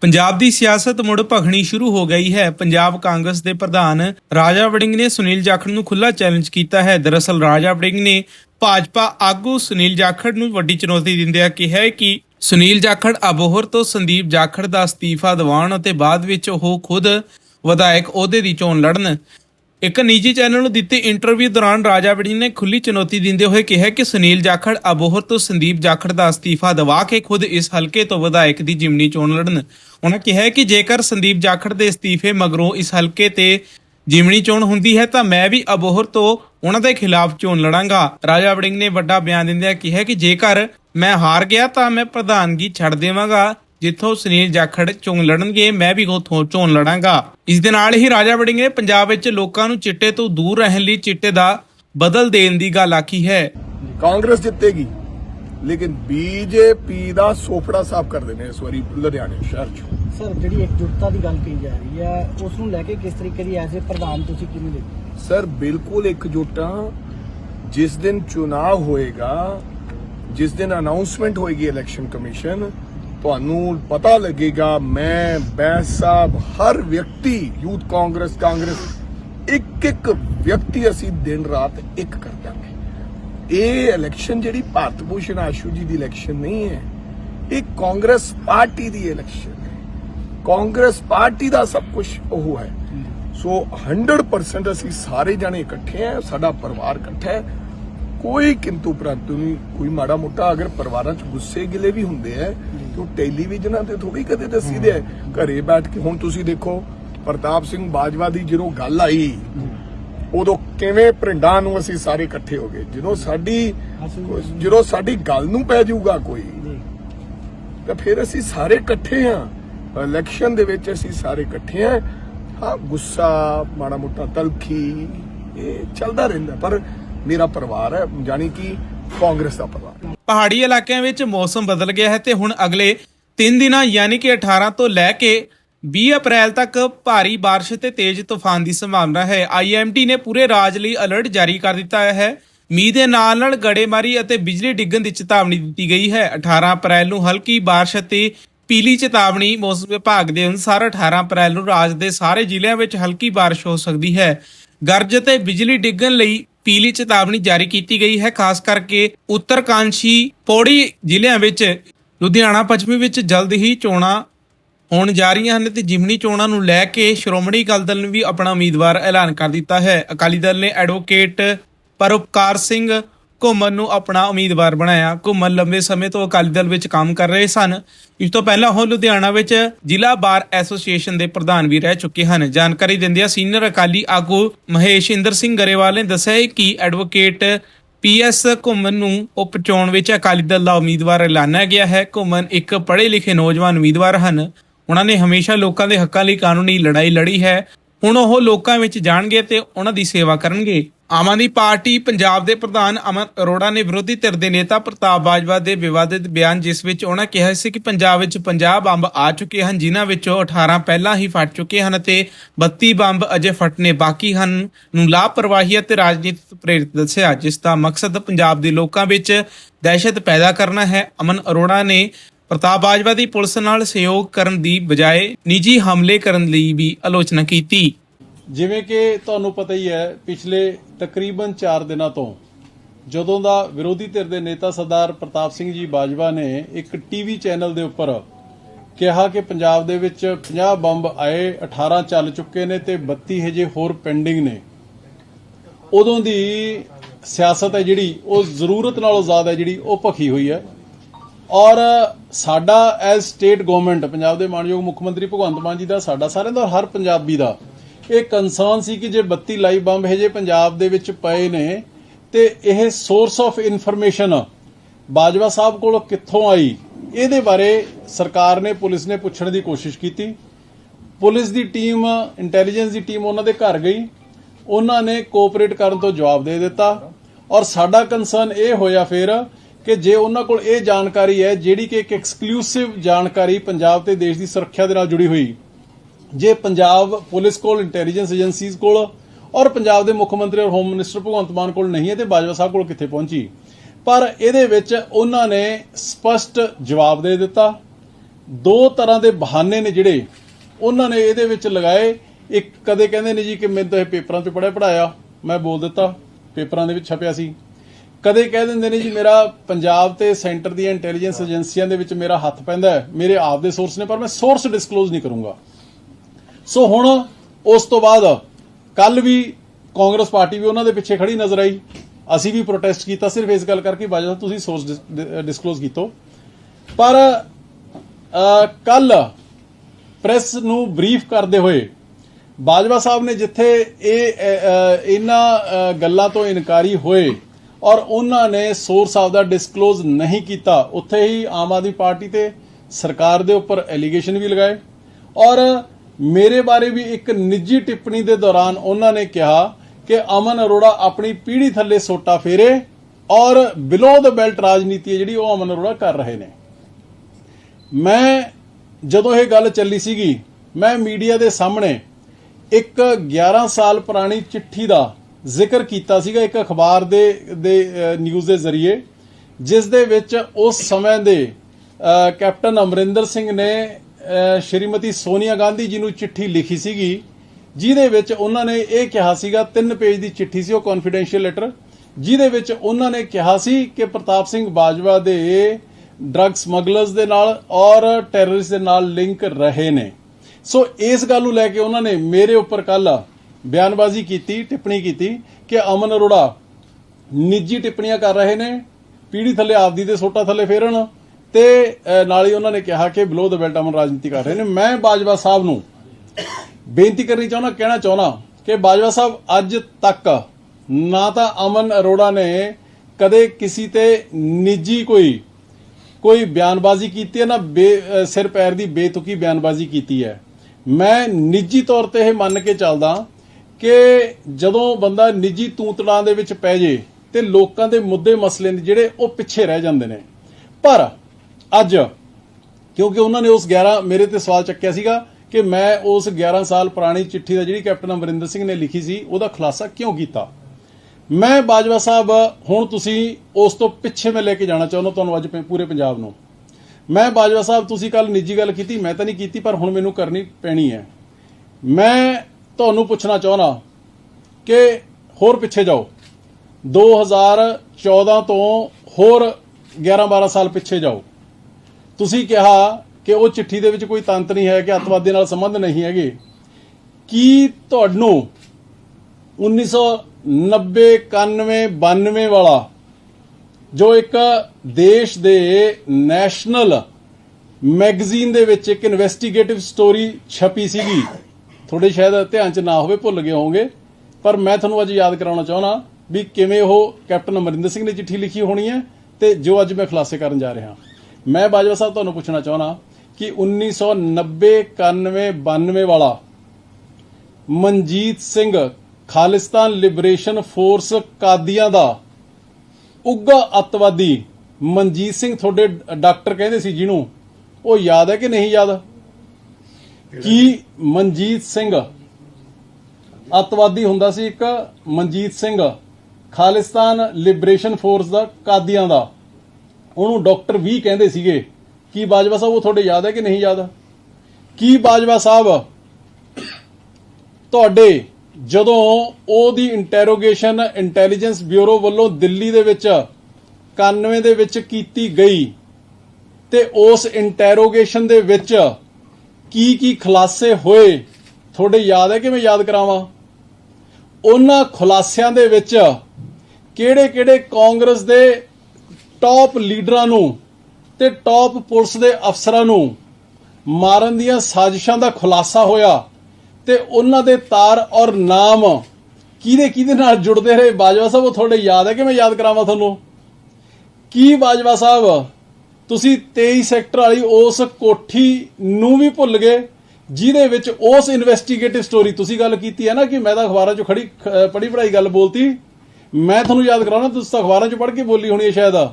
ਪੰਜਾਬ ਦੀ ਸਿਆਸਤ ਮੁੜ ਭਖਣੀ ਸ਼ੁਰੂ ਹੋ ਗਈ ਹੈ। ਪੰਜਾਬ ਕਾਂਗਰਸ ਦੇ ਪ੍ਰਧਾਨ ਰਾਜਾ ਵੜਿੰਗ ਨੇ ਸੁਨੀਲ ਜਾਖੜ ਨੂੰ ਖੁੱਲਾ ਚੈਲੰਜ ਕੀਤਾ ਹੈ। ਦਰਅਸਲ ਰਾਜਾ ਵੜਿੰਗ ਨੇ ਭਾਜਪਾ ਆਗੂ ਸੁਨੀਲ ਜਾਖੜ ਨੂੰ ਵੱਡੀ ਚੁਣੌਤੀ ਦਿੰਦਿਆਂ ਕਿਹਾ ਕਿ ਸੁਨੀਲ ਜਾਖੜ ਅਬੋਹਰ ਤੋਂ ਸੰਦੀਪ ਜਾਖੜ ਦਾ ਅਸਤੀਫਾ ਦਿਵਾਉਣ ਅਤੇ ਬਾਅਦ ਵਿੱਚ ਉਹ ਖੁਦ ਵਿਧਾਇਕ ਅਹੁਦੇ ਦੀ ਚੋਣ ਲੜਨ ਇੱਕ ਨਿੱਜੀ ਚੈਨਲ ਨੂੰ ਦਿੱਤੀ ਇੰਟਰਵਿਊ ਦੌਰਾਨ ਰਾਜਾ ਵੜਿੰਗ ਨੇ ਖੁੱਲੀ ਚੁਣੌਤੀ ਦਿੰਦੇ ਹੋਏ ਕਿਹਾ ਕਿ ਸੁਨੀਲ ਜਾਖੜ, ਅਬੋਹਰ ਤੋਂ ਸੰਦੀਪ ਜਾਖੜ ਦਾ ਅਸਤੀਫਾ ਦਵਾ ਕੇ ਖੁਦ ਇਸ ਹਲਕੇ ਤੋਂ ਵਿਧਾਇਕ ਦੀ ਜਿਮਨੀ ਚੋਣ ਲੜਨ। ਉਹਨਾਂ ਕਿਹਾ ਕਿ ਜੇਕਰ ਸੰਦੀਪ ਜਾਖੜ ਦੇ ਅਸਤੀਫੇ ਮਗਰੋਂ ਇਸ ਹਲਕੇ ਤੇ ਜਿਮਣੀ ਚੋਣ ਹੁੰਦੀ ਹੈ, ਤਾਂ ਮੈਂ ਵੀ ਅਬੋਹਰ ਤੋਂ ਉਹਨਾਂ ਦੇ ਖਿਲਾਫ ਚੋਣ ਲੜਾਂਗਾ। ਰਾਜਾ ਵੜਿੰਗ ਨੇ ਵੱਡਾ ਬਿਆਨ ਦਿੰਦਿਆਂ ਕਿਹਾ ਕਿ ਜੇਕਰ ਮੈਂ ਹਾਰ ਗਿਆ, ਤਾਂ ਮੈਂ ਪ੍ਰਧਾਨਗੀ ਛੱਡ ਦੇਵਾਂਗਾ। ਜਿੱਥੋਂ ਸੁਨੀਲ ਜਾਖੜ ਚੋਣ ਲੜਨਗੇ ਮੈਂ ਵੀ ਉਥੋਂ ਚੋਣ ਲੜਾਂਗਾ। ਇਸ ਦੇ ਨਾਲ ਹੀ ਰਾਜਾ ਵੜਿੰਗ ਨੇ ਪੰਜਾਬ ਵਿੱਚ ਲੋਕਾਂ ਨੂੰ ਚਿੱਟੇ ਤੋਂ ਦੂਰ ਰਹਿਣ ਲਈ ਚਿੱਟੇ ਦਾ ਬਦਲ ਦੇਣ ਦੀ ਗੱਲ ਆਖੀ ਹੈ। ਕਾਂਗਰਸ ਜਿੱਤੇਗੀ ਲੇਕਿਨ ਬੀਜੇਪੀ ਦਾ ਸੋਫੜਾ ਸਾਫ਼ ਕਰ ਦੇਣੇ ਇਸ ਵਾਰੀ ਲੁਧਿਆਣੇ ਸ਼ਹਿਰ ਚ। ਸਰ ਜਿਹੜੀ ਇਕਜੁੱਟਤਾ ਦੀ ਗੱਲ ਕਹੀ ਜਾ ਰਹੀ ਹੈ ਉਸ ਨੂੰ ਲੈ ਕੇ ਕਿਸ ਤਰੀਕੇ ਦੀ ਐਜ਼ ਅ ਪ੍ਰਧਾਨ ਤੁਸੀਂ ਕਿਵੇਂ ਦੇਖਦੇ? ਸਰ ਬਿਲਕੁਲ ਇਕਜੁੱਟਾਂ। ਜਿਸ ਦਿਨ ਚੁਣਾਵ ਹੋਏਗਾ ਜਿਸ ਦਿਨ ਅਨਾਉਂਸਮੈਂਟ ਹੋਏਗੀ ਇਲੈਕਸ਼ਨ ਕਮਿਸ਼ਨ ਤੁਹਾਨੂੰ ਪਤਾ ਲੱਗੇਗਾ ਮੈਂ ਬੈਂਸ ਸਾਹਿਬ ਹਰ ਵਿਅਕਤੀ ਯੂਥ ਕਾਂਗਰਸ ਕਾਂਗਰਸ ਇੱਕ ਇੱਕ ਵਿਅਕਤੀ ਅਸੀਂ ਦਿਨ ਰਾਤ ਇੱਕ ਕਰ ਦਾਂਗੇ ਇਹ ਇਲੈਕਸ਼ਨ ਜਿਹੜੀ ਭਾਰਤ ਭੂਸ਼ਣ ਆਸ਼ੂ ਜੀ ਦੀ ਇਲੈਕਸ਼ਨ ਨਹੀਂ ਹੈ ਇਹ ਕਾਂਗਰਸ ਪਾਰਟੀ ਦੀ ਇਲੈਕਸ਼ਨ ਹੈ। ਕਾਂਗਰਸ ਪਾਰਟੀ ਦਾ ਸਭ ਕੁਝ ਉਹ ਹੈ। ਸੋ 100% ਅਸੀਂ ਸਾਰੇ ਜਣੇ ਇਕੱਠੇ ਆ ਸਾਡਾ ਪਰਿਵਾਰ ਇਕੱਠਾ ਹੈ। ਕੋਈ ਕਿੰਤੂ ਪ੍ਰੰਤੂ ਨਹੀਂ ਕੋਈ ਮਾੜਾ ਮੋਟਾ ਅਗਰ ਪਰਿਵਾਰਾਂ 'ਚ ਗੁੱਸੇ ਗਿਲੇ ਵੀ ਹੁੰਦੇ ਆ ਤੇ ਉਹ ਟੈਲੀਵਿਜ਼ਨਾਂ ਤੇ ਥੋੜੀ ਕਦੇ ਦੱਸੀਦੇ ਆ ਘਰੇ ਬੈਠ ਕੇ ਹੁਣ ਤੁਸੀਂ ਦੇਖੋ ਪ੍ਰਤਾਪ ਸਿੰਘ ਬਾਜਵਾ ਦੀ ਜਦੋਂ ਗੱਲ ਆਈ ਉਦੋਂ ਕਿਵੇਂ ਪਿੰਡਾਂ ਨੂੰ ਅਸੀਂ ਸਾਰੇ ਇਕੱਠੇ ਹੋ ਗਏ ਜਦੋਂ ਸਾਡੀ ਜਦੋਂ ਸਾਡੀ ਗੱਲ ਨੂੰ ਪੈ ਜਾਊਗਾ ਕੋਈ ਤਾਂ ਫਿਰ ਅਸੀਂ ਸਾਰੇ ਇਕੱਠੇ ਆ। ਇਲੈਕਸ਼ਨ ਦੇ ਵਿੱਚ ਅਸੀਂ ਸਾਰੇ ਇਕੱਠੇ ਆ। ਹਾਂ ਗੁੱਸਾ ਮਾੜਾ ਮੋਟਾ ਤਲਖੀ ਇਹ ਚੱਲਦਾ ਰਹਿੰਦਾ ਪਰ ਮੇਰਾ ਪਰਿਵਾਰ ਹੈ ਜਾਨੀ ਕਿ ਕਾਂਗਰਸ ਦਾ ਪਰਿਵਾਰ ਪਹਾੜੀ ਇਲਾਕਿਆਂ ਵਿੱਚ ਮੌਸਮ ਬਦਲ ਗਿਆ ਹੈ ਤੇ ਹੁਣ ਅਗਲੇ 3 ਦਿਨਾਂ ਯਾਨੀ ਕਿ 18 ਤੋਂ ਲੈ ਕੇ 20 ਅਪ੍ਰੈਲ ਤੱਕ ਭਾਰੀ بارش ਤੇ ਤੇਜ਼ ਤੂਫਾਨ ਦੀ ਸੰਭਾਵਨਾ ਹੈ ਆਈਐਮਟੀ ਨੇ ਪੂਰੇ ਰਾਜ ਲਈ ਅਲਰਟ ਜਾਰੀ ਕਰ ਦਿੱਤਾ ਹੈ ਮੀਂਹ ਦੇ ਨਾਲ ਨਾਲ ਗੜੇਮਾਰੀ ਅਤੇ ਬਿਜਲੀ ਡਿੱਗਣ ਦੀ ਚੇਤਾਵਨੀ ਦਿੱਤੀ ਗਈ ਹੈ 18 ਅਪ੍ਰੈਲ ਨੂੰ ਹਲਕੀ بارش ਅਤੇ ਪੀਲੀ ਚੇਤਾਵਨੀ ਮੌਸਮ ਵਿਭਾਗ ਦੇ ਅਨੁਸਾਰ 18 ਅਪ੍ਰੈਲ ਨੂੰ ਰਾਜ ਦੇ ਸਾਰੇ ਜ਼ਿਲ੍ਹਿਆਂ ਵਿੱਚ ਹਲਕੀ بارش ਹੋ ਸਕਦੀ ਹੈ ਗਰਜ ਤੇ ਬਿਜਲੀ ਡਿੱਗਣ ਲਈ ਪੀਲੀ ਚੇਤਾਵਨੀ ਜਾਰੀ ਕੀਤੀ ਗਈ ਹੈ, ਖਾਸ ਕਰਕੇ ਉੱਤਰਕਾਂਸ਼ੀ ਪੌੜੀ ਜ਼ਿਲ੍ਹਿਆਂ ਵਿੱਚ। ਲੁਧਿਆਣਾ, ਪੱਛਮੀ ਵਿੱਚ ਜਲਦ ਹੀ ਚੋਣਾਂ ਹੋਣ ਜਾ ਰਹੀਆਂ ਹਨ ਤੇ ਜਿਮਨੀ ਚੋਣਾਂ ਨੂੰ ਲੈ ਕੇ ਸ਼੍ਰੋਮਣੀ ਅਕਾਲੀ ਦਲ ਨੇ ਵੀ ਆਪਣਾ ਉਮੀਦਵਾਰ ਐਲਾਨ ਕਰ ਦਿੱਤਾ ਹੈ। ਅਕਾਲੀ ਦਲ ਨੇ ਐਡਵੋਕੇਟ ਪਰਉਪਕਾਰ ਸਿੰਘ ਘੁੰਮਣ ਨੂੰ ਆਪਣਾ ਉਮੀਦਵਾਰ ਬਣਾਇਆ। ਘੁੰਮਣ ਲੰਬੇ ਸਮੇਂ ਤੋਂ ਅਕਾਲੀ ਦਲ ਵਿੱਚ ਕੰਮ ਕਰ ਰਹੇ ਸਨ। ਇਸ ਤੋਂ ਪਹਿਲਾਂ ਉਹ ਲੁਧਿਆਣਾ ਵਿੱਚ ਜ਼ਿਲ੍ਹਾ ਬਾਰ ਐਸੋਸੀਏਸ਼ਨ ਦੇ ਪ੍ਰਧਾਨ ਵੀ ਰਹਿ ਚੁੱਕੇ ਹਨ। ਜਾਣਕਾਰੀ ਦਿੰਦਿਆਂ ਸੀਨੀਅਰ ਅਕਾਲੀ ਆਗੂ ਮਹੇਸ਼ ਇੰਦਰ ਸਿੰਘ ਗਰੇਵਾਲ ਨੇ ਦੱਸਿਆ ਕਿ ਐਡਵੋਕੇਟ ਪੀਐਸ ਘੁੰਮਣ ਨੂੰ ਉਪ ਚੋਣ ਵਿੱਚ ਅਕਾਲੀ ਦਲ ਦਾ ਉਮੀਦਵਾਰ ਐਲਾਨਿਆ ਗਿਆ ਹੈ। ਘੁੰਮਣ ਇੱਕ ਪੜ੍ਹੇ ਲਿਖੇ ਨੌਜਵਾਨ ਉਮੀਦਵਾਰ ਹਨ। ਉਹਨਾਂ ਨੇ ਹਮੇਸ਼ਾ ਲੋਕਾਂ ਦੇ ਹੱਕਾਂ ਲਈ ਕਾਨੂੰਨੀ ਲੜਾਈ ਲੜੀ ਹੈ। ਹੁਣ ਉਹ ਲੋਕਾਂ ਵਿੱਚ ਜਾਣਗੇ ਤੇ ਉਹਨਾਂ ਦੀ ਸੇਵਾ ਕਰਨਗੇ। ਆਮ ਆਦਮੀ ਪਾਰਟੀ ਪੰਜਾਬ ਦੇ ਪ੍ਰਧਾਨ ਅਮਨ ਅਰੋੜਾ ਨੇ ਵਿਰੋਧੀ ਧਿਰ ਦੇ ਨੇਤਾ ਪ੍ਰਤਾਪ ਬਾਜਵਾ ਦੇ ਵਿਵਾਦਿਤ ਬਿਆਨ, ਜਿਸ ਵਿੱਚ ਉਹਨਾਂ ਕਿਹਾ ਸੀ ਕਿ ਪੰਜਾਬ ਵਿੱਚ 50 ਬੰਬ ਆ ਚੁੱਕੇ ਹਨ, ਜਿਨ੍ਹਾਂ ਵਿੱਚੋਂ 18 ਪਹਿਲਾਂ ਹੀ ਫਟ ਚੁੱਕੇ ਹਨ ਤੇ 32 ਬੰਬ ਅਜੇ ਫਟਨੇ ਬਾਕੀ ਹਨ ਨੂੰ ਲਾਪਰਵਾਹੀ ਅਤੇ ਰਾਜਨੀਤਿਕ ਪ੍ਰੇਰਿਤ ਦੱਸਿਆ, ਜਿਸ ਦਾ ਮਕਸਦ ਪੰਜਾਬ ਦੇ ਲੋਕਾਂ ਵਿੱਚ ਦਹਿਸ਼ਤ ਪੈਦਾ ਕਰਨਾ ਹੈ। ਅਮਨ ਅਰੋੜਾ ਨੇ ਪ੍ਰਤਾਪ ਬਾਜਵਾ ਦੀ ਪੁਲਿਸ ਨਾਲ ਸਹਿਯੋਗ ਕਰਨ ਦੀ ਬਜਾਏ ਨਿੱਜੀ ਹਮਲੇ ਕਰਨ ਲਈ ਵੀ ਆਲੋਚਨਾ ਕੀਤੀ। ਜਿਵੇਂ ਕਿ ਤੁਹਾਨੂੰ ਪਤਾ ਹੀ ਹੈ, ਪਿਛਲੇ ਤਕਰੀਬਨ 4 ਦਿਨਾਂ ਤੋਂ ਜਦੋਂ ਦਾ ਵਿਰੋਧੀ ਧਿਰ ਦੇ ਨੇਤਾ ਸਰਦਾਰ ਪ੍ਰਤਾਪ ਸਿੰਘ ਜੀ ਬਾਜਵਾ ਨੇ ਇੱਕ ਟੀਵੀ ਚੈਨਲ ਦੇ ਉੱਪਰ ਕਿਹਾ ਕਿ ਪੰਜਾਬ ਦੇ ਵਿੱਚ 50 ਬੰਬ ਆਏ 18 ਚੱਲ ਚੁੱਕੇ ਨੇ ਤੇ 32 ਹਜੇ ਹੋਰ ਪੈਂਡਿੰਗ ਨੇ। ਉਦੋਂ ਦੀ ਸਿਆਸਤ ਹੈ ਜਿਹੜੀ, ਉਹ ਜ਼ਰੂਰਤ ਨਾਲੋਂ ਜ਼ਿਆਦਾ ਜਿਹੜੀ, ਉਹ ਭਖੀ ਹੋਈ ਹੈ। ਔਰ ਸਾਡਾ ਐਜ਼ ਸਟੇਟ ਗਵਰਨਮੈਂਟ ਪੰਜਾਬ ਦੇ ਮਾਨਯੋਗ ਮੁੱਖ ਮੰਤਰੀ ਭਗਵੰਤ ਮਾਨ ਜੀ ਦਾ, ਸਾਡਾ ਸਾਰਿਆਂ ਦਾ ਹਰ ਪੰਜਾਬੀ ਦਾ, ਇਹ ਕੰਸਰਨ ਸੀ ਕਿ ਜੇ 32 ਲਾਈਵ ਬੰਬ ਹੈ ਜੇ ਪੰਜਾਬ ਦੇ ਵਿੱਚ ਪਏ ਨੇ, ਤੇ ਇਹ source of information Bajwa sahib ਕੋਲੋਂ ਕਿੱਥੋਂ ਆਈ? ਇਹਦੇ ਬਾਰੇ ਸਰਕਾਰ ਨੇ, ਪੁਲਿਸ ਨੇ ਪੁੱਛਣ ਦੀ ਕੋਸ਼ਿਸ਼ ਕੀਤੀ। ਪੁਲਿਸ ਦੀ ਟੀਮ ਇੰਟੈਲੀਜੈਂਸ ਦੀ ਟੀਮ ਉਹਨਾਂ ਦੇ ਘਰ ਗਈ। ਉਹਨਾਂ ਨੇ ਕੋਆਪਰੇਟ ਕਰਨ ਤੋਂ ਜਵਾਬ ਦੇ ਦਿੱਤਾ। ਔਰ ਸਾਡਾ ਕੰਸਰਨ ਇਹ ਹੋਇਆ ਫਿਰ ਕਿ ਜੇ ਉਹਨਾਂ ਕੋਲ ਇਹ ਜਾਣਕਾਰੀ ਹੈ ਜਿਹੜੀ ਕਿ ਇੱਕ ਐਕਸਕਲੂਸਿਵ ਜਾਣਕਾਰੀ ਪੰਜਾਬ ਤੇ ਦੇਸ਼ ਦੀ ਸੁਰੱਖਿਆ ਦੇ ਨਾਲ ਜੁੜੀ ਹੋਈ, ਜੇ ਪੰਜਾਬ ਪੁਲਿਸ ਕੋਲ ਇੰਟੈਲੀਜੈਂਸ ਏਜੰਸੀਜ਼ ਕੋਲ ਔਰ ਪੰਜਾਬ ਦੇ ਮੁੱਖ ਮੰਤਰੀ ਔਰ ਹੋਮ ਮਿਨਿਸਟਰ ਭਗਵੰਤ ਮਾਨ ਕੋਲ ਨਹੀਂ ਹੈ ਤੇ ਬਾਜਵਾ ਸਾਹਿਬ ਕੋਲ ਕਿੱਥੇ ਪਹੁੰਚੀ? ਪਰ ਇਹਦੇ ਵਿੱਚ ਉਹਨਾਂ ਨੇ ਸਪਸ਼ਟ ਜਵਾਬ ਦੇ ਦਿੱਤਾ। ਦੋ ਤਰ੍ਹਾਂ ਦੇ ਬਹਾਨੇ ਨੇ ਜਿਹੜੇ ਉਹਨਾਂ ਨੇ ਇਹਦੇ ਵਿੱਚ ਲਗਾਏ। ਇੱਕ ਕਦੇ ਕਹਿੰਦੇ ਨੇ ਜੀ ਕਿ ਮੈਨੂੰ ਤਾਂ ਇਹ ਪੇਪਰਾਂ 'ਚ ਪੜਿਆ ਪੜਾਇਆ ਮੈਂ ਬੋਲ ਦਿੱਤਾ, ਪੇਪਰਾਂ ਦੇ ਵਿੱਚ ਛਪਿਆ ਸੀ। ਕਦੇ ਕਹਿ ਦਿੰਦੇ ਨੇ ਜੀ ਮੇਰਾ ਪੰਜਾਬ ਤੇ ਸੈਂਟਰ ਦੀਆਂ ਇੰਟੈਲੀਜੈਂਸ ਏਜੰਸੀਆਂ ਦੇ ਵਿੱਚ ਮੇਰਾ ਹੱਥ ਪੈਂਦਾ ਹੈ ਮੇਰੇ ਆਪ ਦੇ ਸੋਰਸ ਨੇ ਪਰ ਮੈਂ ਸੋਰਸ ਡਿਸਕਲੋਜ਼ ਨਹੀਂ ਕਰੂੰਗਾ। ਸੋ ਹੁਣ ਉਸ ਤੋਂ ਬਾਅਦ ਕੱਲ ਵੀ ਕਾਂਗਰਸ ਪਾਰਟੀ ਵੀ ਉਹਨਾਂ ਦੇ ਪਿੱਛੇ ਖੜੀ ਨਜ਼ਰ ਆਈ। ਅਸੀਂ ਵੀ ਪ੍ਰੋਟੈਸਟ ਕੀਤਾ ਸਿਰਫ ਇਸ ਗੱਲ ਕਰਕੇ ਬਾਜਾ ਤੁਸੀਂ ਸੋਰਸ ਡਿਸਕਲੋਜ਼ ਕੀਤੋ। ਪਰ ਕੱਲ ਪ੍ਰੈਸ ਨੂੰ ਬਰੀਫ ਕਰਦੇ ਹੋਏ ਬਾਜਵਾ ਸਾਹਿਬ ਨੇ ਜਿੱਥੇ ਇਹ ਇਹਨਾਂ ਗੱਲਾਂ ਤੋਂ ਇਨਕਾਰੀ ਹੋਏ ਔਰ ਉਹਨਾਂ ਨੇ ਸੋਰਸ ਆਫ ਦਾ ਡਿਸਕਲੋਜ਼ ਨਹੀਂ ਕੀਤਾ। ਉੱਥੇ ਹੀ ਆਮ ਆਦਮੀ ਪਾਰਟੀ ਤੇ ਸਰਕਾਰ ਦੇ ਉੱਪਰ ਐਲੀਗੇਸ਼ਨ ਵੀ ਲਗਾਏ। ਔਰ ਮੇਰੇ ਬਾਰੇ ਵੀ ਇੱਕ ਨਿੱਜੀ ਟਿੱਪਣੀ ਦੇ ਦੌਰਾਨ ਉਹਨਾਂ ਨੇ ਕਿਹਾ ਕਿ ਅਮਨ ਅਰੋੜਾ ਆਪਣੀ ਪੀੜੀ ਥੱਲੇ ਸੋਟਾ ਫੇਰੇ ਔਰ ਬਿਲੋ ਦ ਬੈਲਟ ਰਾਜਨੀਤੀ ਹੈ ਜਿਹੜੀ ਉਹ ਅਮਨ ਅਰੋੜਾ ਕਰ ਰਹੇ ਨੇ। ਮੈਂ ਜਦੋਂ ਇਹ ਗੱਲ ਚੱਲੀ ਸੀਗੀ, ਮੈਂ ਮੀਡੀਆ ਦੇ ਸਾਹਮਣੇ ਇੱਕ 11 ਸਾਲ ਪੁਰਾਣੀ ਚਿੱਠੀ ਦਾ ਜ਼ਿਕਰ ਕੀਤਾ ਸੀਗਾ ਇੱਕ ਅਖਬਾਰ ਦੇ ਦੇ ਨਿਊਜ਼ ਦੇ ਜ਼ਰੀਏ, ਜਿਸ ਦੇ ਵਿੱਚ ਉਸ ਸਮੇਂ ਦੇ ਕੈਪਟਨ ਅਮਰਿੰਦਰ ਸਿੰਘ ਨੇ ਸ਼੍ਰੀਮਤੀ ਸੋਨੀਆ ਗਾਂਧੀ ਜੀ ਨੂੰ ਚਿੱਠੀ ਲਿਖੀ ਸੀਗੀ, ਜਿਹਦੇ ਵਿੱਚ ਉਹਨਾਂ ਨੇ ਇਹ ਕਿਹਾ ਸੀਗਾ, ਤਿੰਨ ਪੇਜ ਦੀ ਚਿੱਠੀ ਸੀ ਉਹ ਕੌਨਫੀਡੈਂਸ਼ੀਅਲ ਲੈਟਰ ਜਿਹਦੇ ਵਿੱਚ ਉਹਨਾਂ ਨੇ ਕਿਹਾ ਸੀ ਕਿ ਪ੍ਰਤਾਪ ਸਿੰਘ ਬਾਜਵਾ ਦੇ ਡਰੱਗ ਸਮਗਲਰਸ ਦੇ ਨਾਲ ਔਰ ਟੈਰਰਿਸਟ ਦੇ ਨਾਲ ਲਿੰਕ ਰਹੇ ਨੇ। ਸੋ ਇਸ ਗੱਲ ਨੂੰ ਲੈ ਕੇ ਉਹਨਾਂ ਨੇ ਮੇਰੇ ਉੱਪਰ ਕੱਲ ਬਿਆਨਬਾਜ਼ੀ ਕੀਤੀ, ਟਿੱਪਣੀ ਕੀਤੀ ਕਿ ਅਮਨ ਅਰੋੜਾ ਨਿੱਜੀ ਟਿੱਪਣੀਆਂ ਕਰ ਰਹੇ ਨੇ, ਪੀੜੀ ਥੱਲੇ ਆਪਦੀ ਦੇ ਸੋਟਾ ਥੱਲੇ ਫੇਰਨ ਤੇ ਨਾਲ ਹੀ ਉਹਨਾਂ ਨੇ ਕਿਹਾ ਕਿ ਬਲੋ ਦ ਬੈਲਟ ਅਮਨ ਰਾਜਨੀਤੀ ਕਰ ਰਹੇ ਨੇ। ਮੈਂ ਬਾਜਵਾ ਸਾਹਿਬ ਨੂੰ ਬੇਨਤੀ ਕਰਨੀ ਚਾਹੁੰਦਾ, ਕਹਿਣਾ ਚਾਹੁੰਦਾ ਕਿ ਬਾਜਵਾ ਸਾਹਿਬ, ਅੱਜ ਤੱਕ ਨਾ ਤਾਂ ਅਮਨ ਅਰੋੜਾ ਨੇ ਕਦੇ ਕਿਸੇ ਤੇ ਨਿੱਜੀ ਕੋਈ ਕੋਈ ਬਿਆਨਬਾਜ਼ੀ ਕੀਤੀ ਹੈ, ਨਾ ਬੇ- ਸਿਰ ਪੈਰ ਦੀ ਬੇਤੁਕੀ ਬਿਆਨਬਾਜ਼ੀ ਕੀਤੀ ਹੈ। ਮੈਂ ਨਿੱਜੀ ਤੌਰ ਤੇ ਇਹ ਮੰਨ ਕੇ ਚੱਲਦਾ ਕਿ ਜਦੋਂ ਬੰਦਾ ਨਿੱਜੀ ਤੂਤੜਾਂ ਦੇ ਵਿੱਚ ਪੈ ਜੇ ਤੇ ਲੋਕਾਂ ਦੇ ਮੁੱਦੇ ਮਸਲੇ ਨੇ ਜਿਹੜੇ ਉਹ ਪਿੱਛੇ ਰਹਿ ਜਾਂਦੇ ਨੇ। ਪਰ ਅੱਜ, ਕਿਉਂਕਿ ਉਹਨਾਂ ਨੇ ਉਸ 11 ਮੇਰੇ ਤੇ ਸਵਾਲ ਚੱਕਿਆ ਸੀਗਾ ਕਿ ਮੈਂ ਉਸ 11 ਸਾਲ ਪੁਰਾਣੀ ਚਿੱਠੀ ਦਾ ਜਿਹੜੀ ਕੈਪਟਨ ਅਮਰਿੰਦਰ ਸਿੰਘ ਨੇ ਲਿਖੀ ਸੀ, ਉਹਦਾ ਖੁਲਾਸਾ ਕਿਉਂ ਕੀਤਾ? ਮੈਂ ਬਾਜਵਾ ਸਾਹਿਬ, ਹੁਣ ਤੁਸੀਂ ਉਸ ਤੋਂ ਪਿੱਛੇ ਮੈਂ ਲੈ ਕੇ ਜਾਣਾ ਚਾਹੁੰਦਾ, ਤੁਹਾਨੂੰ ਅੱਜ ਪ- ਪੂਰੇ ਪੰਜਾਬ ਨੂੰ। ਮੈਂ ਬਾਜਵਾ ਸਾਹਿਬ, ਤੁਸੀਂ ਕੱਲ ਨਿੱਜੀ ਗੱਲ ਕੀਤੀ, ਮੈਂ ਤਾਂ ਨਹੀਂ ਕੀਤੀ, ਪਰ ਹੁਣ ਮੈਨੂੰ ਕਰਨੀ ਪੈਣੀ ਹੈ। ਮੈਂ ਤੁਹਾਨੂੰ ਪੁੱਛਣਾ ਚਾਹੁੰਦਾ ਕਿ ਹੋਰ ਪਿੱਛੇ ਜਾਓ। 2014 ਤੋਂ ਹੋਰ 11 12 ਸਾਲ ਪਿੱਛੇ ਜਾਓ। ਤੁਸੀਂ ਕਿਹਾ ਕਿ ਉਹ ਚਿੱਠੀ ਦੇ ਵਿੱਚ ਕੋਈ ਤੰਤ ਨਹੀਂ ਹੈ ਕਿ ਅੱਤਵਾਦੀ ਨਾਲ ਸੰਬੰਧ ਨਹੀਂ ਹੈਗੇ। ਕੀ ਤੁਹਾਨੂੰ 1990 91 92 ਵਾਲਾ ਜੋ ਇੱਕ ਦੇਸ਼ ਦੇ ਨੈਸ਼ਨਲ ਮੈਗਜ਼ੀਨ ਦੇ ਵਿੱਚ ਇੱਕ ਇਨਵੈਸਟੀਗੇਟਿਵ ਸਟੋਰੀ ਛਪੀ ਸੀਗੀ ਤੁਹਾਡੇ ਸ਼ਾਇਦ ਧਿਆਨ 'ਚ ਨਾ ਹੋਵੇ, ਭੁੱਲ ਗਏ ਹੋਵੋਗੇ। ਪਰ ਮੈਂ ਤੁਹਾਨੂੰ ਅੱਜ ਯਾਦ ਕਰਾਉਣਾ ਚਾਹੁੰਦਾ ਵੀ ਕਿਵੇਂ ਉਹ ਕੈਪਟਨ ਅਮਰਿੰਦਰ ਸਿੰਘ ਨੇ ਚਿੱਠੀ ਲਿਖੀ ਹੋਣੀ ਹੈ ਤੇ ਜੋ ਅੱਜ ਮੈਂ ਖੁਲਾਸੇ ਕਰਨ ਜਾ ਰਿਹਾ। ਮੈਂ ਬਾਜਵਾ ਸਾਹਿਬ ਤੁਹਾਨੂੰ ਪੁੱਛਣਾ ਚਾਹੁੰਦਾ ਕਿ 1990 91 92 ਵਾਲਾ ਮਨਜੀਤ ਸਿੰਘ ਖਾਲਿਸਤਾਨ ਲਿਬਰੇਸ਼ਨ ਫੋਰਸ ਕਾਦੀਆਂ ਦਾ ਉੱਗਾ ਅੱਤਵਾਦੀ ਮਨਜੀਤ ਸਿੰਘ ਤੁਹਾਡੇ ਡਾਕਟਰ ਕਹਿੰਦੇ ਸੀ ਜਿਹਨੂੰ, ਉਹ ਯਾਦ ਹੈ ਕਿ ਨਹੀਂ ਯਾਦ? ਕੀ ਮਨਜੀਤ ਸਿੰਘ? ਅੱਤਵਾਦੀ ਹੁੰਦਾ ਸੀ ਇੱਕ ਮਨਜੀਤ ਸਿੰਘ, ਖਾਲਿਸਤਾਨ ਲਿਬਰੇਸ਼ਨ ਫੋਰਸ ਦਾ ਕਾਦੀਆਂ ਦਾ। ਉਹਨੂੰ ਡਾਕਟਰ ਵੀ ਕਹਿੰਦੇ ਸੀਗੇ। ਕੀ ਬਾਜਵਾ ਸਾਹਿਬ, ਉਹ ਤੁਹਾਡੇ ਯਾਦ ਹੈ ਕਿ ਨਹੀਂ ਯਾਦ? ਕੀ ਬਾਜਵਾ ਸਾਹਿਬ, ਤੁਹਾਡੇ ਜਦੋਂ ਉਹਦੀ ਇੰਟਰੋਗੇਸ਼ਨ ਇੰਟੈਲੀਜੈਂਸ ਬਿਊਰੋ ਵੱਲੋਂ ਦਿੱਲੀ ਦੇ ਵਿੱਚ 91 ਦੇ ਵਿੱਚ ਕੀਤੀ ਗਈ ਤੇ ਉਸ ਇੰਟਰੋਗੇਸ਼ਨ ਦੇ ਵਿੱਚ ਕੀ ਕੀ ਖੁਲਾਸੇ ਹੋਏ? ਤੁਹਾਡੇ ਯਾਦ ਹੈ ਕਿ ਮੈਂ ਯਾਦ ਕਰਾਵਾਂ? ਉਹਨਾਂ ਖੁਲਾਸਿਆਂ ਦੇ ਵਿੱਚ ਕਿਹੜੇ-ਕਿਹੜੇ ਕਾਂਗਰਸ ਦੇ ਟਾਪ ਲੀਡਰਾਂ ਨੂੰ ਤੇ ਟਾਪ ਪੁਲਿਸ ਦੇ ਅਫਸਰਾਂ ਨੂੰ ਮਾਰਨ ਦੀਆਂ ਸਾਜ਼ਿਸ਼ਾਂ ਦਾ ਖੁਲਾਸਾ ਹੋਇਆ ਤੇ ਉਹਨਾਂ ਦੇ ਤਾਰ ਔਰ ਨਾਮ ਕਿਹਦੇ ਕਿਹਦੇ ਨਾਲ ਜੁੜਦੇ ਰਹੇ? ਬਾਜਵਾ ਸਾਹਿਬ, ਉਹ ਤੁਹਾਡੇ ਯਾਦ ਹੈ ਕਿ ਮੈਂ ਯਾਦ ਕਰਾਵਾਂ ਤੁਹਾਨੂੰ? ਕੀ ਬਾਜਵਾ ਸਾਹਿਬ? ਤੁਸੀਂ 23 ਸੈਕਟਰ ਵਾਲੀ ਉਸ ਕੋਠੀ ਨੂੰ ਵੀ ਭੁੱਲ ਗਏ, ਜਿਹਦੇ ਵਿੱਚ ਉਸ ਇਨਵੈਸਟੀਗੇਟਿਵ ਸਟੋਰੀ ਤੁਸੀਂ ਗੱਲ ਕੀਤੀ ਹੈ ਨਾ ਕਿ ਮੈਂ ਤਾਂ ਅਖਬਾਰਾਂ 'ਚੋਂ ਖੜੀ, ਖ- ਪੜ੍ਹੀ ਪੜਾਈ ਗੱਲ ਬੋਲਤੀ। ਮੈਂ ਤੁਹਾਨੂੰ ਯਾਦ ਕਰਾਉਣਾ, ਤੁਸੀਂ ਤਾਂ ਅਖਬਾਰਾਂ 'ਚ ਪੜ੍ਹ ਕੇ ਬੋਲੀ ਹੋਣੀ ਹੈ ਸ਼ਾਇਦ।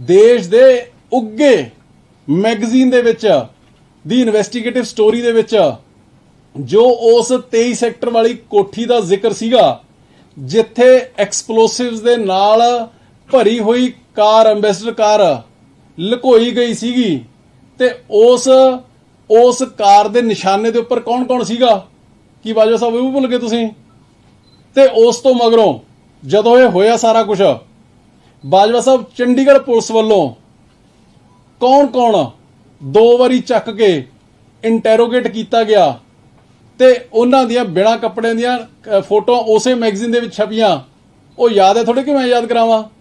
ਦੇਸ਼ ਦੇ ਉੱਗੇ ਮੈਗਜ਼ੀਨ ਦੇ ਵਿੱਚ, ਦੀ ਇਨਵੈਸਟੀਗੇਟਿਵ ਸਟੋਰੀ ਦੇ ਵਿੱਚ, ਜੋ ਉਸ 23 ਸੈਕਟਰ ਵਾਲੀ ਕੋਠੀ ਦਾ ਜ਼ਿਕਰ ਸੀਗਾ, ਜਿੱਥੇ ਐਕਸਪਲੋਸਿਵਸ ਦੇ ਨਾਲ ਭਰੀ ਹੋਈ ਕਾਰ ਐਂਬੈਸਡਰ ਕਾਰ ਲੁਕੋਈ ਗਈ ਸੀਗੀ ਤੇ ਉਸ ਉਸ ਕਾਰ ਦੇ ਨਿਸ਼ਾਨੇ ਦੇ ਉੱਪਰ ਕੌਣ-ਕੌਣ ਸੀਗਾ? ਕੀ ਬਾਜਵਾ ਸਾਹਿਬ ਇਹ ਵੀ ਭੁੱਲ ਗਏ ਤੁਸੀਂ? ਤੇ ਉਸ ਤੋਂ ਮਗਰੋਂ ਜਦੋਂ ਇਹ ਹੋਇਆ ਸਾਰਾ ਕੁਝ ਬਾਜਵਾ ਸਾਹਿਬ ਚੰਡੀਗੜ੍ਹ ਪੁਲਿਸ ਵੱਲੋਂ ਕੌਣ-ਕੌਣ ਦੋ ਵਾਰੀ ਚੱਕ ਕੇ ਇੰਟਰੋਗੇਟ ਕੀਤਾ ਗਿਆ ਤੇ ਉਹਨਾਂ ਦੀਆਂ ਬਿਨਾ ਕੱਪੜਿਆਂ ਦੀਆਂ ਫੋਟੋਆਂ ਉਸੇ ਮੈਗਜ਼ੀਨ ਦੇ ਵਿੱਚ ਛਪੀਆਂ। ਉਹ ਯਾਦ ਹੈ ਥੋੜੇ ਕਿ ਮੈਂ ਯਾਦ ਕਰਾਵਾਂ?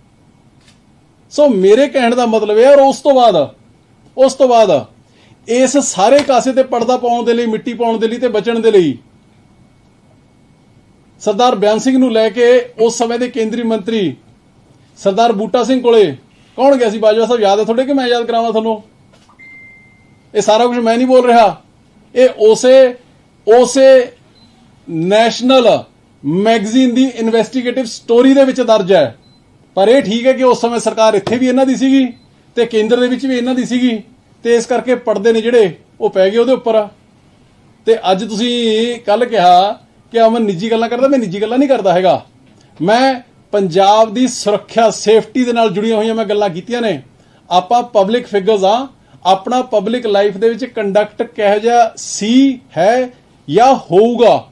ਸੋ ਮੇਰੇ ਕਹਿਣ ਦਾ ਮਤਲਬ ਇਹ ਔਰ ਉਸ ਤੋਂ ਬਾਅਦ, ਉਸ ਤੋਂ ਬਾਅਦ ਇਸ ਸਾਰੇ ਕਾਸੇ ਤੇ ਪਰਦਾ ਪਾਉਣ ਦੇ ਲਈ, ਮਿੱਟੀ ਪਾਉਣ ਦੇ ਲਈ ਤੇ ਬਚਣ ਦੇ ਲਈ ਸਰਦਾਰ ਬਿਆਨ ਸਿੰਘ ਨੂੰ ਲੈ ਕੇ ਉਸ ਸਮੇਂ ਦੇ ਕੇਂਦਰੀ ਮੰਤਰੀ ਸਰਦਾਰ ਬੂਟਾ ਸਿੰਘ ਕੋਲੇ ਕੌਣ ਗਿਆ ਸੀ? ਬਾਜਵਾ ਸਾਹਿਬ ਯਾਦ ਹੈ ਤੁਹਾਡੇ ਕਿ ਮੈਂ ਯਾਦ ਕਰਾਵਾਂ ਤੁਹਾਨੂੰ? ਇਹ ਸਾਰਾ ਕੁਝ ਮੈਂ ਨਹੀਂ ਬੋਲ ਰਿਹਾ। ਇਹ ਉਸੇ ਉਸੇ ਨੈਸ਼ਨਲ ਮੈਗਜ਼ੀਨ ਦੀ ਇਨਵੈਸਟੀਗੇਟਿਵ ਸਟੋਰੀ ਦੇ ਵਿੱਚ ਦਰਜ ਹੈ। ਪਰ ਇਹ ਠੀਕ ਹੈ ਕਿ ਉਸ ਸਮੇਂ ਸਰਕਾਰ ਇੱਥੇ ਵੀ ਇਹਨਾਂ ਦੀ ਸੀਗੀ ਤੇ ਕੇਂਦਰ ਦੇ ਵਿੱਚ ਵੀ ਇਹਨਾਂ ਦੀ ਸੀਗੀ ਤੇ ਇਸ ਕਰਕੇ ਪਰਦੇ ਨੇ ਜਿਹੜੇ ਉਹ ਪੈ ਗਏ ਉਹਦੇ ਉੱਪਰ। ਤੇ ਅੱਜ ਤੁਸੀਂ ਕੱਲ ਕਿਹਾ ਕਿ ਅਮਨ ਨਿੱਜੀ ਗੱਲਾਂ ਕਰਦਾ, ਮੈਂ ਨਿੱਜੀ ਗੱਲਾਂ ਨਹੀਂ ਕਰਦਾ ਹੈਗਾ। ਮੈਂ ਪੰਜਾਬ ਦੀ ਸੁਰੱਖਿਆ, ਸੇਫਟੀ ਦੇ ਨਾਲ ਜੁੜੀਆਂ ਹੋਈਆਂ ਮੈਂ ਗੱਲਾਂ ਕੀਤੀਆਂ ਨੇ। ਆਪਾਂ ਪਬਲਿਕ ਫਿਗਰਸ ਆ ਆਪਣਾ ਪਬਲਿਕ ਲਾਈਫ ਦੇ ਵਿੱਚ ਕੰਡਕਟ ਕਿਹੋ ਜਿਹਾ ਸੀ, ਹੈ ਜਾਂ ਹੋਊਗਾ,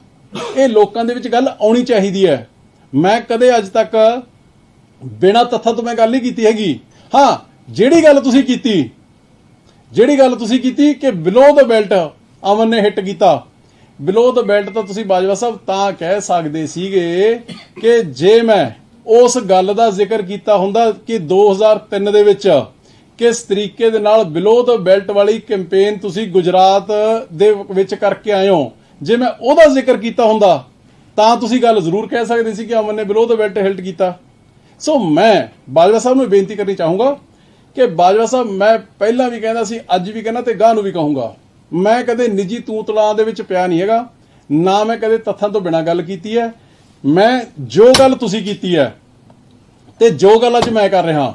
ਇਹ ਲੋਕਾਂ ਦੇ ਵਿੱਚ ਗੱਲ ਆਉਣੀ ਚਾਹੀਦੀ ਹੈ। ਮੈਂ ਕਦੇ ਅੱਜ ਤੱਕ ਬਿਨਾਂ ਤੱਥਾਂ ਤੋਂ ਮੈਂ ਗੱਲ ਨਹੀਂ ਕੀਤੀ ਹੈਗੀ। ਹਾਂ, ਜਿਹੜੀ ਗੱਲ ਤੁਸੀਂ ਕੀਤੀ, ਜਿਹੜੀ ਗੱਲ ਤੁਸੀਂ ਕੀਤੀ ਕਿ ਬਿਲੋ ਦਾ ਬੈਲਟ ਅਮਨ ਨੇ ਹਿੱਟ ਕੀਤਾ। ਬਿਲੋ ਦਾ ਬੈਲਟ ਤਾਂ ਤੁਸੀਂ ਬਾਜਵਾ ਸਾਹਿਬ ਤਾਂ ਕਹਿ ਸਕਦੇ ਸੀਗੇ ਕਿ ਜੇ ਮੈਂ ਉਸ ਗੱਲ ਦਾ ਜ਼ਿਕਰ ਕੀਤਾ ਹੁੰਦਾ ਕਿ 2003 ਦੇ ਵਿੱਚ ਕਿਸ ਤਰੀਕੇ ਦੇ ਨਾਲ ਬਿਲੋ ਦਾ ਬੈਲਟ ਵਾਲੀ ਕੈਂਪੇਨ ਤੁਸੀਂ ਗੁਜਰਾਤ ਦੇ ਵਿੱਚ ਕਰਕੇ ਆਏ ਹੋ, ਜੇ ਮੈਂ ਉਹਦਾ ਜ਼ਿਕਰ ਕੀਤਾ ਹੁੰਦਾ, ਤਾਂ ਤੁਸੀਂ ਗੱਲ ਜ਼ਰੂਰ ਕਹਿ ਸਕਦੇ ਸੀ ਕਿ ਅਮਨ ਨੇ ਬਿਲੋ ਦਾ ਬੈਲਟ ਹਿਲਟ ਕੀਤਾ। ਸੋ ਮੈਂ ਬਾਜਵਾ ਸਾਹਿਬ ਨੂੰ ਬੇਨਤੀ ਕਰਨੀ ਚਾਹੂੰਗਾ ਕਿ ਬਾਜਵਾ ਸਾਹਿਬ, ਮੈਂ ਪਹਿਲਾਂ ਵੀ ਕਹਿੰਦਾ ਸੀ, ਅੱਜ ਵੀ ਕਹਿੰਦਾ ਤੇ ਗਾਹ ਨੂੰ ਵੀ ਕਹੂੰਗਾ। ਮੈਂ ਕਦੇ ਨਿੱਜੀ ਤੂਤਲਾਂ ਦੇ ਵਿੱਚ ਪਿਆ ਨਹੀਂ ਹੈਗਾ, ਨਾ ਮੈਂ ਕਦੇ ਤੱਥਾਂ ਤੋਂ ਬਿਨਾਂ ਗੱਲ ਕੀਤੀ ਹੈ। ਮੈਂ ਜੋ ਗੱਲ ਤੁਸੀਂ ਕੀਤੀ ਹੈ ਤੇ ਜੋ ਗੱਲ ਅੱਜ ਮੈਂ ਕਰ ਰਿਹਾ,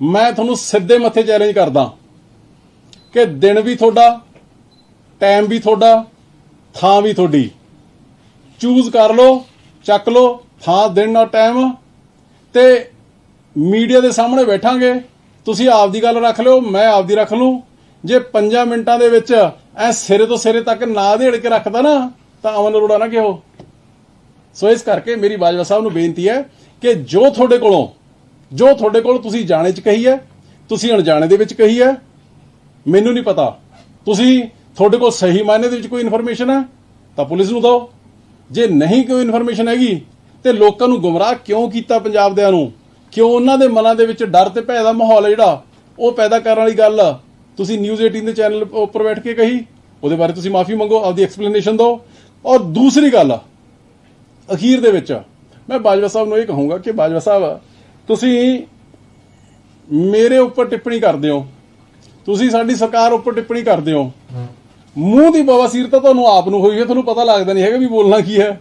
ਮੈਂ ਤੁਹਾਨੂੰ ਸਿੱਧੇ ਮੱਥੇ ਚੈਲੰਜ ਕਰਦਾ ਕਿ ਦਿਨ ਵੀ ਤੁਹਾਡਾ ਟਾਈਮ ਵੀ ਤੁਹਾਡਾ, ਥਾਂ ਵੀ ਤੁਹਾਡੀ। ਚੂਜ਼ ਕਰ ਲਓ, ਚੱਕ ਲਓ, ਥਾਂ, ਦਿਨ ਨਾਲ ਟਾਈਮ ਤੇ ਮੀਡੀਆ ਦੇ ਸਾਹਮਣੇ ਬੈਠਾਂਗੇ। ਤੁਸੀਂ ਆਪਦੀ ਗੱਲ ਰੱਖ ਲਿਓ, ਮੈਂ ਆਪਦੀ ਰੱਖ ਲੂੰ। ਜੇ 5 ਮਿੰਟਾਂ ਦੇ ਵਿੱਚ ਐ ਸਿਰੇ ਤੋਂ ਸਿਰੇ ਤੱਕ ਨਾ ਦੇੜ ਕੇ ਰੱਖਦਾ ਨਾ, ਤਾਂ ਅਮਨ ਅਰੋੜਾ ਨਾ ਕਿਹੋ। ਸੋ ਇਸ ਕਰਕੇ ਮੇਰੀ ਬਾਜਵਾ ਸਾਹਿਬ ਨੂੰ ਬੇਨਤੀ ਹੈ ਕਿ ਜੋ ਤੁਹਾਡੇ ਕੋਲੋਂ, ਜੋ ਤੁਹਾਡੇ ਕੋਲ ਤੁਸੀਂ ਜਾਣੇ ਚ ਕਹੀ ਹੈ, ਤੁਸੀਂ ਅਣਜਾਣੇ ਦੇ ਵਿੱਚ ਕਹੀ ਹੈ, ਮੈਨੂੰ ਨਹੀਂ ਪਤਾ। ਤੁਸੀਂ ਤੁਹਾਡੇ ਕੋਲ ਸਹੀ ਮਾਇਨੇ ਦੇ ਵਿੱਚ ਕੋਈ ਇਨਫੋਰਮੇਸ਼ਨ ਹੈ, ਤਾਂ ਪੁਲਿਸ ਨੂੰ ਦਿਓ। ਜੇ ਨਹੀਂ ਕੋਈ ਇਨਫੋਰਮੇਸ਼ਨ ਹੈਗੀ ਤੇ ਲੋਕਾਂ ਨੂੰ ਗੁੰਮਰਾਹ ਕਿਉਂ ਕੀਤਾ ਪੰਜਾਬ ਦਿਆਂ ਨੂੰ? ਕਿਉਂ ਉਹਨਾਂ ਦੇ ਮਨਾਂ ਦੇ ਵਿੱਚ ਡਰ ਤੇ ਭੈ ਦਾ ਮਾਹੌਲ ਜਿਹੜਾ? ਉਹ ਪੈਦਾ ਕਰਨ ਵਾਲੀ ਗੱਲ ਤੁਸੀਂ ਨਿਊਜ਼ 18 ਦੇ ਚੈਨਲ ਉੱਪਰ ਬੈਠ ਕੇ ਕਹੀ ਉਹਦੇ ਬਾਰੇ ਤੁਸੀਂ ਮਾਫੀ ਮੰਗੋ ਆਪਦੀ ਐਕਸਪਲੇਨੇਸ਼ਨ ਦਿਓ। ਔਰ ਦੂਸਰੀ ਗੱਲ ਅਖੀਰ ਦੇ ਵਿੱਚ ਮੈਂ ਬਾਜਵਾ ਸਾਹਿਬ ਨੂੰ ਇਹ ਕਹੂੰਗਾ ਕਿ ਬਾਜਵਾ ਸਾਹਿਬ ਤੁਸੀਂ ਮੇਰੇ ਉੱਪਰ ਟਿੱਪਣੀ ਕਰਦੇ ਹੋ। ਤੁਸੀਂ ਸਾਡੀ ਸਰਕਾਰ ਉੱਪਰ ਟਿੱਪਣੀ ਕਰਦੇ ਹੋ। ਮੂੰਹ ਦੀ ਬਵਾਸੀਰ ਤਾਂ ਤੁਹਾਨੂੰ ਆਪ ਨੂੰ ਹੋਈ ਹੈ ਤੁਹਾਨੂੰ ਪਤਾ ਲੱਗਦਾ ਨਹੀਂ ਹੈਗਾ ਵੀ ਬੋਲਣਾ ਕੀ ਹੈ।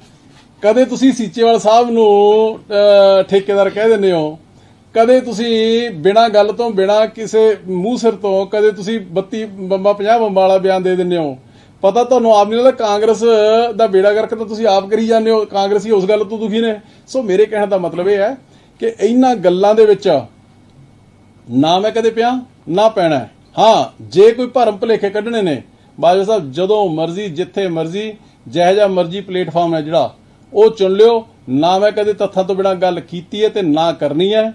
ਕਦੇ ਤੁਸੀਂ ਸੀਚੇਵਾਲ ਸਾਹਿਬ ਨੂੰ ਠੇਕੇਦਾਰ ਕਹਿ ਦਿੰਦੇ ਹੋ, ਕਦੇ ਤੁਸੀਂ ਬਿਨਾਂ ਗੱਲ ਤੋਂ, ਬਿਨਾਂ ਕਿਸੇ ਮੂੰਹ ਸਿਰ ਤੋਂ, ਕਦੇ ਤੁਸੀਂ 32 ਬੰਬਾ 50 ਬੰਬਾਂ ਵਾਲਾ ਬਿਆਨ ਦੇ ਦਿੰਦੇ ਹੋ? ਪਤਾ ਤੁਹਾਨੂੰ ਆਪ ਨਹੀਂ ਲੱਗਦਾ ਕਾਂਗਰਸ ਦਾ ਬੇੜਾ ਗਰਕ ਤਾਂ ਤੁਸੀਂ ਆਪ ਕਰੀ ਜਾਂਦੇ ਹੋ, ਕਾਂਗਰਸੀ ਉਸ ਗੱਲ ਤੋਂ ਦੁਖੀ ਨੇ। ਸੋ ਮੇਰੇ ਕਹਿਣ ਦਾ ਮਤਲਬ ਇਹ ਹੈ ਕਿ ਇਹਨਾਂ ਗੱਲਾਂ ਦੇ ਵਿੱਚ ਨਾ ਮੈਂ ਕਦੇ ਪਿਆ, ਨਾ ਪੈਣਾ ਹਾਂ, ਜੇ ਕੋਈ ਭਰਮ ਭੁਲੇਖੇ ਕੱਢਣੇ ਨੇ, ਬਾਜਵਾ ਸਾਹਿਬ, ਜਦੋਂ ਮਰਜ਼ੀ, ਜਿੱਥੇ ਮਰਜ਼ੀ, ਜਿਹੋ ਜਿਹਾ ਮਰਜ਼ੀ ਪਲੇਟਫਾਰਮ ਹੈ ਜਿਹੜਾ ਉਹ ਚੁਣ ਲਿਓ। ਨਾ ਮੈਂ ਕਦੇ ਤੱਥਾਂ ਤੋਂ ਬਿਨਾਂ ਗੱਲ ਕੀਤੀ ਹੈ ਤੇ ਨਾ ਕਰਨੀ ਹੈ।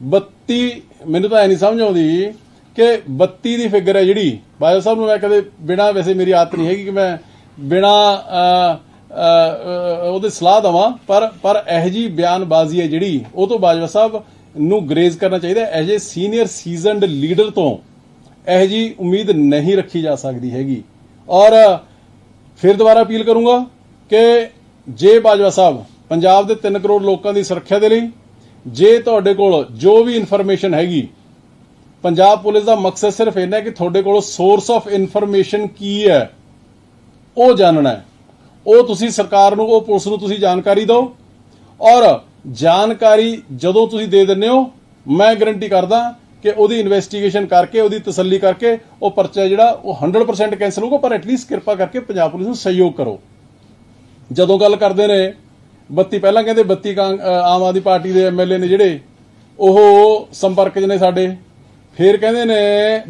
32 ਮੈਨੂੰ ਤਾਂ ਐ ਨਹੀਂ ਸਮਝ ਆਉਂਦੀ ਕਿ 32 ਦੀ ਫਿਗਰ ਹੈ ਜਿਹੜੀ। ਬਾਜਵਾ ਸਾਹਿਬ ਨੂੰ ਮੈਂ ਕਦੇ ਬਿਨਾਂ ਵੈਸੇ ਮੇਰੀ ਆਦਤ ਨਹੀਂ ਹੈਗੀ ਕਿ ਮੈਂ ਬਿਨਾਂ ਉਹਦੇ ਸਲਾਹ ਦਵਾਂ। ਪਰ ਪਰ ਇਹ ਜੀ ਬਿਆਨਬਾਜ਼ੀ ਹੈ ਜਿਹੜੀ, ਉਹ ਤੋਂ ਬਾਜਵਾ ਸਾਹਿਬ ਨੂੰ ਗਰੇਜ਼ ਕਰਨਾ ਚਾਹੀਦਾ as a senior seasoned leader ਤੋਂ ਇਹ ਜੀ ਉਮੀਦ ਨਹੀਂ ਰੱਖੀ ਜਾ ਸਕਦੀ ਹੈਗੀ। ਔਰ ਫਿਰ ਦੁਬਾਰਾ ਅਪੀਲ ਕਰੂੰਗਾ ਕਿ ਜੇ ਬਾਜਵਾ ਸਾਹਿਬ, ਪੰਜਾਬ ਦੇ 3 ਕਰੋੜ ਲੋਕਾਂ ਦੀ ਸੁਰੱਖਿਆ ਦੇ ਲਈ, ਜੇ ਤੁਹਾਡੇ ਕੋਲ ਜੋ ਵੀ ਇਨਫੋਰਮੇਸ਼ਨ ਹੈਗੀ, ਪੰਜਾਬ ਪੁਲਿਸ ਦਾ ਮਕਸਦ ਸਿਰਫ ਇੰਨਾ ਹੈ ਕਿ ਤੁਹਾਡੇ ਕੋਲ ਸੋਰਸ ਆਫ ਇਨਫੋਰਮੇਸ਼ਨ ਕੀ ਹੈ, ਉਹ ਜਾਣਨਾ ਹੈ। ਉਹ ਤੁਸੀਂ ਸਰਕਾਰ ਨੂੰ, ਉਹ ਪੁਲਿਸ ਨੂੰ ਤੁਸੀਂ ਜਾਣਕਾਰੀ ਦਿਓ ਔਰ ਜਾਣਕਾਰੀ ਜਦੋਂ ਤੁਸੀਂ ਦੇ ਦਿੰਦੇ ਹੋ, ਮੈਂ ਗਾਰੰਟੀ ਕਰਦਾ ਕਿ ਉਹਦੀ ਇਨਵੈਸਟੀਗੇਸ਼ਨ ਕਰਕੇ, ਉਹਦੀ ਤਸੱਲੀ ਕਰਕੇ ਉਹ ਪਰਚਾ ਜਿਹੜਾ ਉਹ 100% ਕੈਂਸਲ ਹੋਊਗਾ, ਪਰ ਐਟਲੀਸਟ ਕਿਰਪਾ ਕਰਕੇ ਪੰਜਾਬ ਪੁਲਿਸ ਨੂੰ ਸਹਿਯੋਗ ਕਰੋ। ਜਦੋਂ ਗੱਲ ਕਰਦੇ ਨੇ 32 ਪਹਿਲਾਂ ਕਹਿੰਦੇ 32 ਕਾਂ- ਆਮ ਆਦਮੀ ਪਾਰਟੀ ਦੇ ਐਮਐਲਏ ਨੇ ਜਿਹੜੇ, ਉਹ ਸੰਪਰਕ 'ਚ ਨੇ ਸਾਡੇ। ਫਿਰ ਕਹਿੰਦੇ ਨੇ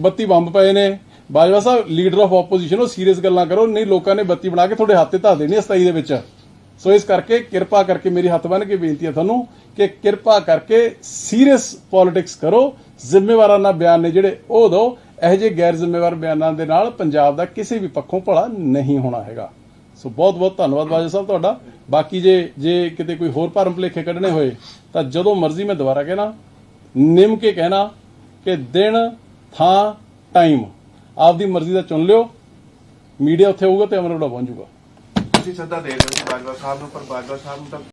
32 ਬੰਬ ਪਏ ਨੇ। Bajwa sahib, leader of opposition ਉਹ ਸੀਰੀਅਸ ਗੱਲਾਂ ਕਰੋ। ਨਹੀਂ, ਲੋਕਾਂ ਨੇ ਬੱਤੀ ਬਣਾ ਕੇ ਤੁਹਾਡੇ ਹੱਥ ਤੇ ਧਾ ਦੇਣੀ ਹੈ 27 ਦੇ ਵਿੱਚ। ਸੋ ਇਸ ਕਰਕੇ ਕਿਰਪਾ ਕਰਕੇ ਮੇਰੀ ਹੱਥ ਬੰਨ ਕੇ ਬੇਨਤੀ ਹੈ ਤੁਹਾਨੂੰ ਕਿ ਕਿਰਪਾ ਕਰਕੇ ਸੀਰੀਅਸ ਪੋਲਿਟਿਕਸ ਕਰੋ। ਜ਼ਿੰਮੇਵਾਰਾਨਾ ਬਿਆਨ ਨੇ ਜਿਹੜੇ, ਉਹ ਦਿਓ ਇਹੋ ਜਿਹੇ ਗੈਰ ਜ਼ਿੰਮੇਵਾਰ ਬਿਆਨਾਂ ਦੇ ਨਾਲ ਪੰਜਾਬ ਦਾ ਕਿਸੇ ਵੀ ਪੱਖੋਂ ਭਲਾ ਨਹੀਂ ਹੋਣਾ ਹੈਗਾ। ਸੋ ਬਹੁਤ ਬਹੁਤ ਧੰਨਵਾਦ ਬਾਜਵਾ ਸਾਹਿਬ ਤੁਹਾਡਾ। ਬਾਕੀ ਜੇ ਜੇ ਕਿਤੇ ਕੋਈ ਹੋਰ ਭਰਮ ਭੁਲੇਖੇ ਕੱਢਣੇ ਹੋਏ, ਤਾਂ ਜਦੋਂ ਮਰਜ਼ੀ ਮੈਂ ਦੁਬਾਰਾ ਕਹਿਣਾ, ਨਿਮ ਕੇ ਕਹਿਣਾ ਕਿ ਦਿਨ, ਥਾਂ, ਟਾਈਮ। ਆਪਦੀ ਮਰਜ਼ੀ ਦਾ ਚੁਣ ਲਿਓ। ਮੀਡੀਆ ਉੱਥੇ ਹੋਊਗਾ ਤੇ ਅਮਰ ਪਹੁੰਚੂਗਾ ਤੁਸੀਂ ਸੱਦਾ ਦੇ ਰਹੇ ਬਾਜਵਾ ਸਾਹਿਬ ਨੂੰ, ਪਰ ਬਾਜਵਾ ਸਾਹਿਬ ਨੂੰ ਤਾਂ